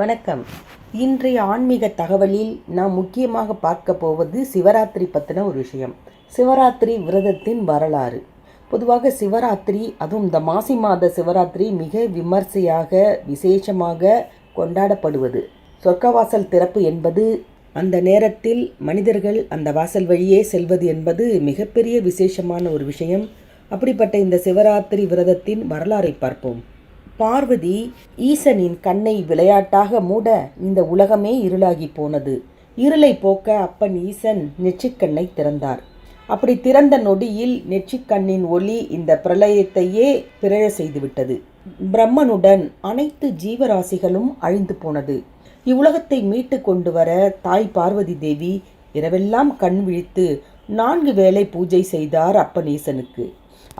வணக்கம். இன்றைய ஆன்மீக தகவலில் நாம் முக்கியமாக பார்க்க போவது சிவராத்திரி பற்றின ஒரு விஷயம். சிவராத்திரி விரதத்தின் வரலாறு. பொதுவாக சிவராத்திரி அதுவும் இந்த மாசி மாத சிவராத்திரி மிக விமர்சையாக விசேஷமாக கொண்டாடப்படுவது. சொர்க்கவாசல் திறப்பு என்பது அந்த நேரத்தில் மனிதர்கள் அந்த வாசல் வழியே செல்வது என்பது மிகப்பெரிய விசேஷமான ஒரு விஷயம். அப்படிப்பட்ட இந்த சிவராத்திரி விரதத்தின் வரலாறை பார்ப்போம். பார்வதி ஈசனின் கண்ணை விளையாட்டாக மூட இந்த உலகமே இருளாகி போனது. இருளை போக்க அப்பன் ஈசன் நெற்றிக்கண்ணை திறந்தார். அப்படி திறந்த நொடியில் நெற்றிக்கண்ணின் ஒளி இந்த பிரளயத்தையே பிறழ செய்துவிட்டது. பிரம்மனுடன் அனைத்து ஜீவராசிகளும் அழிந்து போனது. இவ்வுலகத்தை மீட்டு கொண்டு வர தாய் பார்வதி தேவி இரவெல்லாம் கண் விழித்து நான்கு வேளை பூஜை செய்தார் அப்பன் ஈசனுக்கு.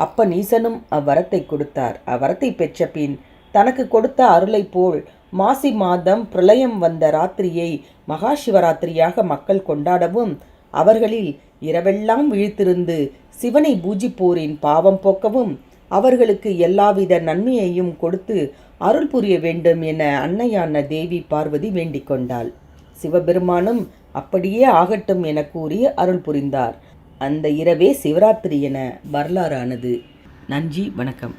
அப்பன் ஈசனும் அவ்வரத்தை கொடுத்தார். அவ்வரத்தை பெற்ற பின் தனக்கு கொடுத்த அருளைப் போல் மாசி மாதம் பிரளயம் வந்த ராத்திரியை மகா சிவராத்திரியாக மக்கள் கொண்டாடவும் அவர்களில் இரவெல்லாம் விழித்திருந்து சிவனை பூஜிப்போரின் பாவம் போக்கவும் அவர்களுக்கு எல்லாவித நன்மையையும் கொடுத்து அருள் புரிய வேண்டும் என அன்னையான தேவி பார்வதி வேண்டிக் கொண்டாள். சிவபெருமானும் அப்படியே ஆகட்டும் என கூறி அருள் புரிந்தார். அந்த இரவே சிவராத்திரி என வரலாறானது. நன்றி வணக்கம்.